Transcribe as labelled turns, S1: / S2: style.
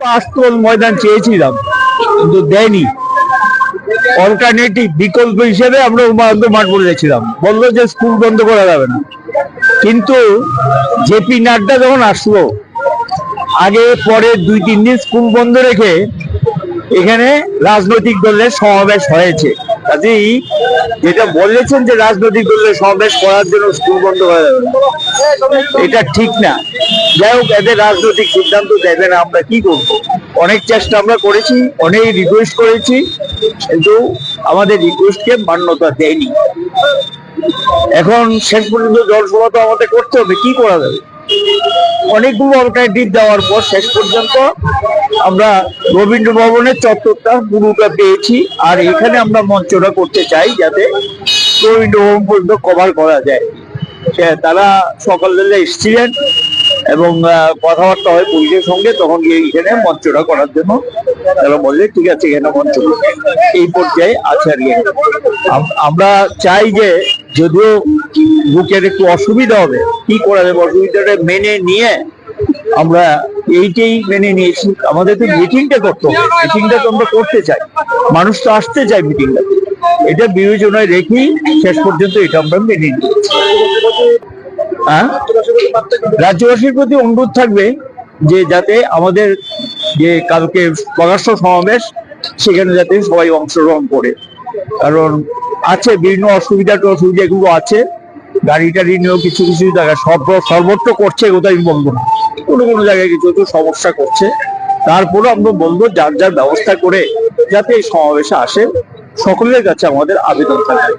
S1: আস্তল ময়দান চেয়েছিলাম, কিন্তু দেয়নি। অল্টারনেটিভ বিকল্প হিসেবে আমরা উমানন্দ মাঠ বলেছিলাম বলল যে স্কুল বন্ধ করা যাবে না। কিন্তু জেপি নাড্ডা যখন আসলো, আগে পরে দুই, তিন দিন স্কুল বন্ধ রেখে এখানে রাজনৈতিক দলের সমাবেশ হয়েছে। কাজেই যেটা বলেছেন যে রাজনৈতিক দলের সমাবেশ করার জন্য স্কুল বন্ধ হয়ে যাবে, এটা ঠিক না। যাই হোক, এদের রাজনৈতিক সিদ্ধান্ত দেবে না, আমরা কি করব? অনেক চেষ্টা আমরা করেছি, অনেক রিকোয়েস্ট করেছি, কিন্তু আমাদের রিকোয়েস্টকে মান্যতা দেয়নি। এখন শেষ পর্যন্ত জলসভা তো আমাদের করতে হবে, কি করা যাবে? অনেকগুলো অল্টারনেটিভ দেওয়ার পর শেষ পর্যন্ত আমরা রবীন্দ্র ভবনের চত্বরটা পুরোটা পেয়েছি। আর এখানে আমরা মঞ্চটা করতে চাই যাতে রবীন্দ্র ভবন পর্যন্ত কভার করা যায়। তারা সকালবেলা এসেছিলেন এবং কথাবার্তা হয় পুলিশের সঙ্গে, তখন গিয়ে এখানে মঞ্চটা করার জন্য তারা বললে, ঠিক আছে, এখানে মঞ্চ এই পর্যায়ে আছে আর আমরা চাই যে যদিও বুকের একটু অসুবিধা হবে, কি করা যাবে? অসুবিধাটা মেনে নিয়ে আমরা এইটাই মেনে নিয়েছি। আমাদের তো মিটিংটা করতে হবে মিটিংটা তো আমরা করতে চাই। মানুষ তো আসতে চায় মিটিংটা এটা বিবেচনায় রেখেই শেষ পর্যন্ত এটা আমরা মেনে নিয়েছি। হ্যাঁ? রাজ্যবাসীর প্রতি অনুরোধ থাকবে যে যাতে আমাদের যে কালকে প্রকাশ্য সমাবেশ, সেখানে যাতে সবাই অংশগ্রহণ করে। কারণ আছে, বিভিন্ন অসুবিধা অসুবিধা এগুলো আছে। গাড়ি টাড়ি নিয়েও কিছু কিছু জায়গায় সর্ব, সর্বত্র করছে কোথায় আমি বলব না। কোনো কোনো জায়গায় কিছু কিছু সমস্যা করছে। তারপরে আমরা বলব, যার যার ব্যবস্থা করে যাতে এই সমাবেশে আসে, সকলের কাছে আমাদের আবেদন থাকে